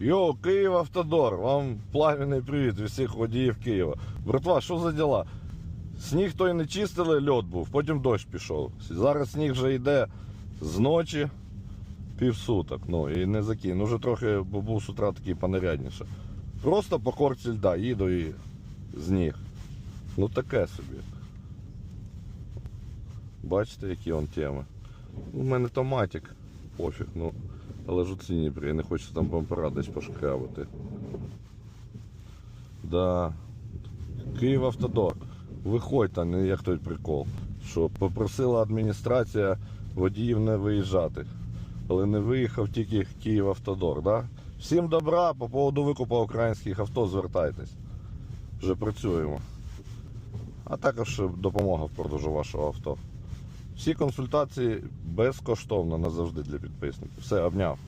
Йоу, Київ Автодор, вам пламенний привіт від всіх водіїв Києва. Братва, що за діла? Сніг той не чистили, льот був, потім дощ пішов. Зараз сніг вже йде з ночі півсуток. Ну і не закинь. Ну вже трохи бо був з утра такий понарядніше. Просто по корці льда їду і зніг. Ну таке собі. Бачите, які он теми. У мене томатик, пофіг, ну. Але ж у ціні при, не хочу там бампера десь пошкрябати. Да. Київ Автодор. Виходь там, не як той прикол. Що попросила адміністрація водіїв не виїжджати. Але не виїхав тільки Київ Автодор. Да? Всім добра, по поводу викупу українських авто звертайтесь. Вже працюємо. А також допомога в продажу вашого авто. Всі консультації безкоштовно назавжди для підписників. Все, обняв.